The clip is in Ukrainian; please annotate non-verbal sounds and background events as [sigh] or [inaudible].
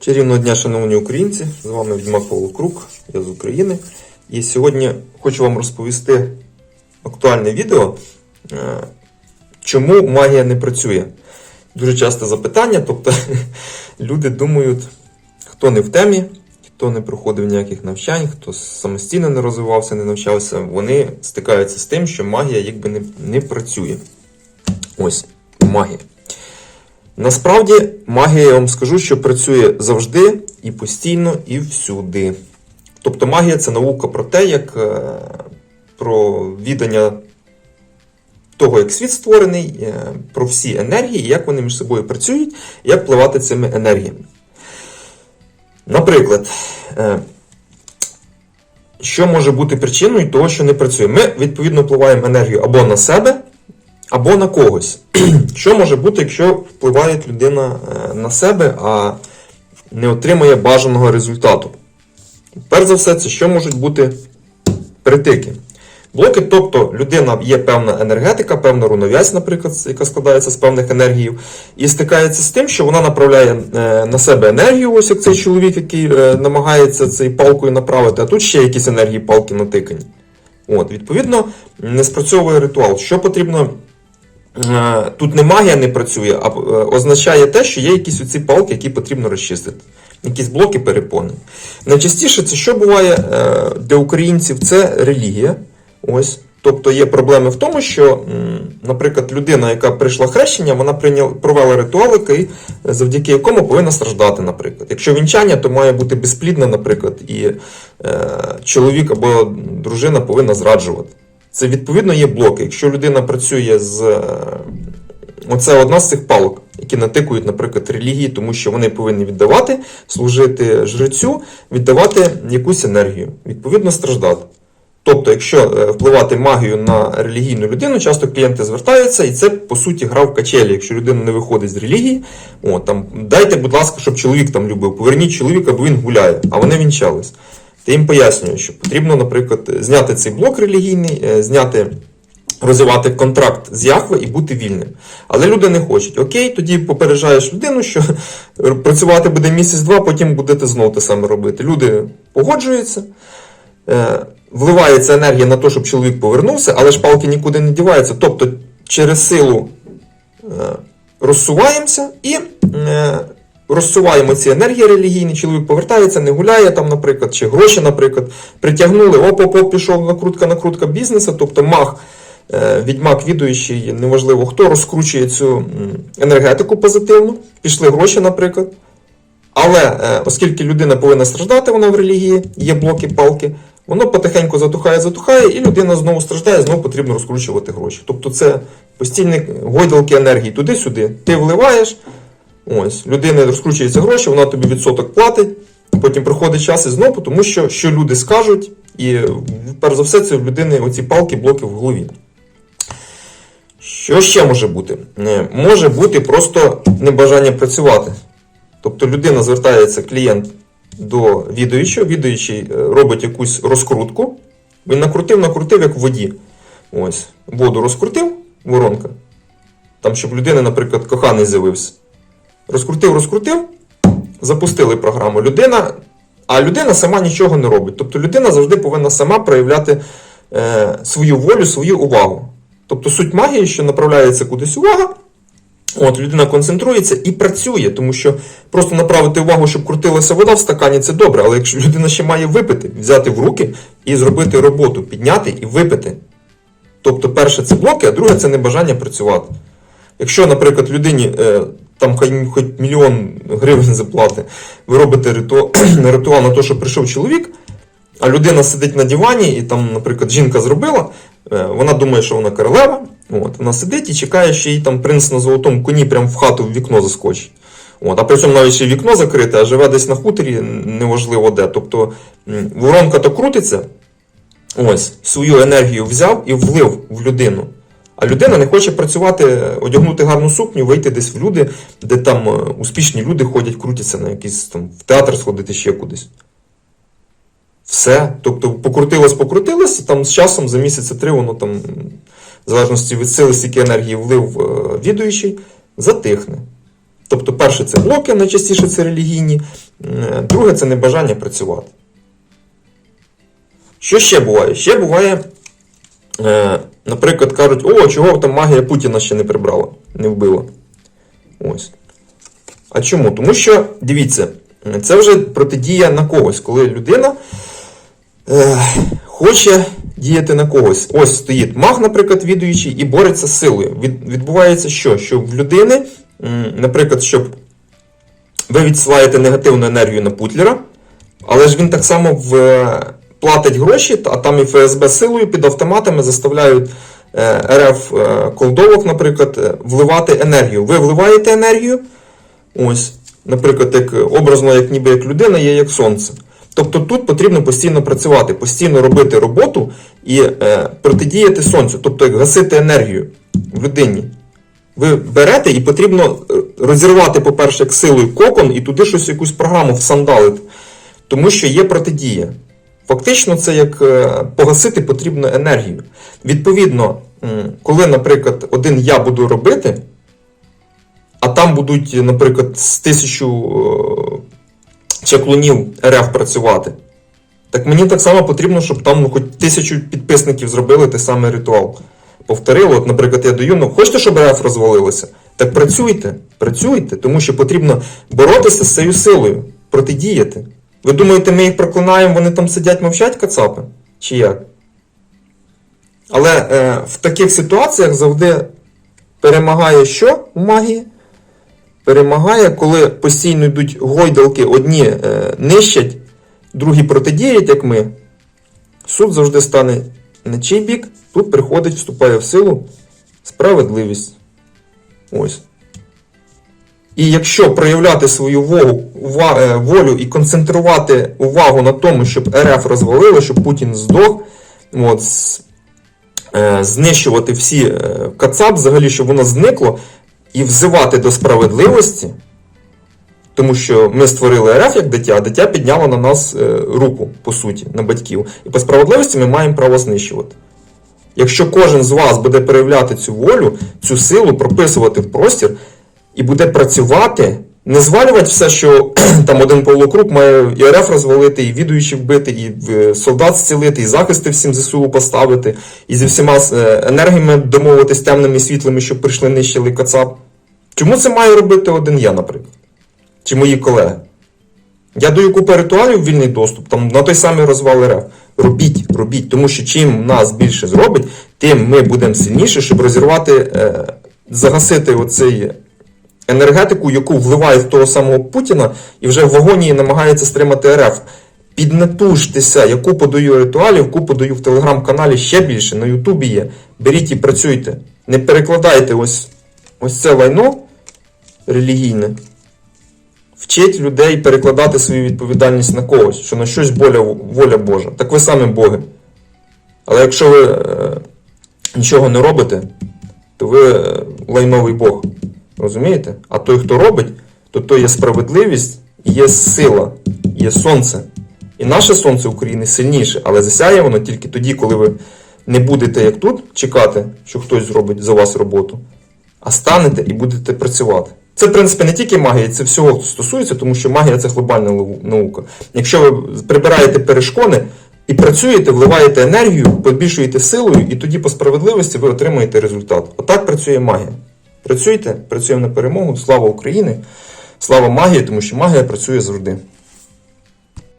Чарівного дня, шановні українці! З вами Відьмак Крук, я з України. І сьогодні хочу вам розповісти актуальне відео, е, чому магія не працює. Дуже часте запитання, тобто [laughs] люди думають, хто не в темі, хто не проходив ніяких навчань, хто самостійно не розвивався, не навчався, вони стикаються з тим, що магія якби не, не працює. Ось магія. Насправді, магія, я вам скажу, що працює завжди і постійно, і всюди. Тобто магія це наука про те, як е, про відання того, як світ створений, е, про всі енергії, як вони між собою працюють, як впливати цими енергіями. Наприклад, е, що може бути причиною того, що не працює? Ми, відповідно, впливаємо енергію або на себе, або на когось. [clears throat] Що може бути, якщо впливає людина е, на себе, а не отримує бажаного результату? Перш за все, це що можуть бути притики. Блоки, тобто людина є певна енергетика, певна рунов'язь, наприклад, яка складається з певних енергій, і стикається з тим, що вона направляє е, на себе енергію, ось як цей чоловік, який е, намагається цей палкою направити, а тут ще якісь енергії палки натикані. От, відповідно, не спрацьовує ритуал. Що потрібно тут не магія не працює, а е, означає те, що є якісь оці палки, які потрібно розчистити. Якісь блоки перепони. Найчастіше це що буває е, для українців? Це релігія. Ось. Тобто є проблеми в тому, що, наприклад, людина, яка прийшла хрещення, вона прийняла, провела ритуал, який, завдяки якому повинна страждати, наприклад. Якщо вінчання, то має бути безплідне, наприклад, і е, чоловік або дружина повинна зраджувати. Це відповідно є блоки. Якщо людина працює з. е, Оце одна з цих палок, які натикують, наприклад, релігії, тому що вони повинні віддавати, служити жрецю, віддавати якусь енергію, відповідно страждати. Тобто, якщо е, впливати магію на релігійну людину, часто клієнти звертаються, і це по суті гра в качелі. Якщо людина не виходить з релігії, о, там, дайте, будь ласка, щоб чоловік там любив, поверніть чоловіка, бо він гуляє, а вони вінчались. Ти їм пояснюєш, що потрібно, наприклад, зняти цей блок релігійний, е, зняти, розвивати контракт з Яхве і бути вільним. Але люди не хочуть. Окей, тоді попереджаєш людину, що [laughs] працювати буде місяць-два, потім будете знову те саме робити. Люди погоджуються. е, Вливається енергія на те, щоб чоловік повернувся, але ж палки нікуди не діваються. Тобто через силу е, розсуваємося і розсуваємо ці енергії релігійні, чоловік повертається, не гуляє там, наприклад, чи гроші, наприклад, притягнули, оп-оп-оп, пішов накрутка, накрутка бізнесу, тобто маг, е, відьмак, відуючий, неважливо хто, розкручує цю енергетику позитивну, пішли гроші, наприклад. Але е, оскільки людина повинна страждати, вона в релігії, є блоки, палки, воно потихеньку затухає, затухає, і людина знову страждає, знову потрібно розкручувати гроші. Тобто це постійні гойдалки енергії туди-сюди. Ти вливаєш, ось, людина розкручується гроші, вона тобі відсоток платить, потім проходить час і знову, тому що що люди скажуть, і перш за все, це в людини оці палки, блоки в голові. Що ще може бути? Може бути просто небажання працювати. Тобто людина звертається, клієнт до відуючого, відуючий е, робить якусь розкрутку. Він накрутив, накрутив, як в воді. Ось, воду розкрутив, воронка. Там, щоб людина, наприклад, коханий з'явився. Розкрутив, розкрутив, запустили програму. Людина, а людина сама нічого не робить. Тобто людина завжди повинна сама проявляти е, свою волю, свою увагу. Тобто суть магії, що направляється кудись увага, От, людина концентрується і працює, тому що просто направити увагу, щоб крутилася вода в стакані, це добре. Але якщо людина ще має випити, взяти в руки і зробити роботу, підняти і випити. Тобто, перше це блоки, а друге це небажання працювати. Якщо, наприклад, людині е, там хоч мільйон гривень заплати, ви робите [clears throat] ритуал, на те, що прийшов чоловік, а людина сидить на дивані, і там, наприклад, жінка зробила, е, вона думає, що вона королева. От, вона сидить і чекає, що їй там принц на золотому коні прямо в хату в вікно заскочить. От, а при цьому навіть ще вікно закрите, а живе десь на хуторі, неважливо де. Тобто воронка то крутиться, ось, свою енергію взяв і влив в людину. А людина не хоче працювати, одягнути гарну сукню, вийти десь в люди, де там е, успішні люди ходять, крутяться на якийсь там в театр сходити ще кудись. Все. Тобто покрутилось, покрутилось, і там з часом за місяця три воно там, в залежності від сили, стільки енергії влив е, відуючий, затихне. Тобто, перше це блоки, найчастіше це релігійні, Е, Друге це небажання працювати. Що ще буває? Ще буває, наприклад, кажуть, о, чого там магія Путіна ще не прибрала, не вбила. Ось. А чому? Тому що, дивіться, це вже протидія на когось, коли людина е, хоче діяти на когось. Ось стоїть маг, наприклад, відуючий, і бореться з силою. Від, відбувається що? Що в людини, наприклад, щоб ви відсилаєте негативну енергію на Путлера, але ж він так само в, е, платить гроші, а там і ФСБ силою під автоматами заставляють е, РФ е, колдовок, наприклад, е, вливати енергію. Ви вливаєте енергію, ось, наприклад, як образно, як ніби як людина, є як сонце. Тобто тут потрібно постійно працювати, постійно робити роботу і протидіяти сонцю, тобто як гасити енергію в людині. Ви берете і потрібно розірвати, по-перше, як силою кокон і туди щось якусь програму всандалити. Тому що є протидія. Фактично, це як е, погасити потрібну енергію. Відповідно, коли, наприклад, один я буду робити, а там будуть, наприклад, з тисячу е, чаклунів РФ працювати, так мені так само потрібно, щоб там ну, хоч тисячу підписників зробили той самий ритуал. Повторили, от, наприклад, я даю, ну хочете, щоб РФ розвалилося? Так працюйте, працюйте, тому що потрібно боротися з цією силою, протидіяти. Ви думаєте, ми їх проклинаємо, вони там сидять мовчать кацапи? Чи як? Але е, в таких ситуаціях завжди перемагає що в магії? Перемагає, коли постійно йдуть гойдалки, одні е, нищать, другі протидіють, як ми. Суд завжди стане на чий бік, тут приходить, вступає в силу справедливість. Ось. І якщо проявляти свою е, волю і концентрувати увагу на тому, щоб РФ розвалило, щоб Путін здох, от, е, знищувати всі е, КАЦАП, взагалі, щоб воно зникло, і взивати до справедливості, тому що ми створили РФ як дитя, а дитя підняло на нас руку, по суті, на батьків. І по справедливості ми маємо право знищувати. Якщо кожен з вас буде проявляти цю волю, цю силу, прописувати в простір і буде працювати, не звалювати все, що [clears throat] там один Павло Крук має і РФ розвалити, і відуючі вбити, і е, солдат зцілити, і захисти всім ЗСУ поставити, і зі всіма е, енергіями домовитись темними і світлими, щоб прийшли нищили Кацап. Чому це має робити один я, наприклад? Чи мої колеги? Я даю купу ритуалів вільний доступ, там на той самий розвал РФ. Робіть, робіть, тому що чим нас більше зробить, тим ми будемо сильніше, щоб розірвати, е, загасити оцей енергетику, яку вливає в того самого Путіна, і вже в агонії намагається стримати РФ. Піднатужтеся, я купу даю ритуалів, купу даю в телеграм-каналі ще більше, на Ютубі є. Беріть і працюйте. Не перекладайте ось, ось це лайно релігійне. Вчить людей перекладати свою відповідальність на когось, що на щось воля, воля Божа. Так ви самі Боги. Але якщо ви е, нічого не робите, то ви е, лайновий Бог. Розумієте? А той, хто робить, то то є справедливість, є сила, є сонце. І наше сонце України сильніше, але засяє воно тільки тоді, коли ви не будете, як тут, чекати, що хтось зробить за вас роботу, а станете і будете працювати. Це, в принципі, не тільки магія, це всього стосується, тому що магія це глобальна наука. Якщо ви прибираєте перешкоди і працюєте, вливаєте енергію, побільшуєте силою, і тоді по справедливості ви отримаєте результат. Отак працює магія. Працюйте, працюємо на перемогу. Слава Україні! Слава магії, тому що магія працює завжди.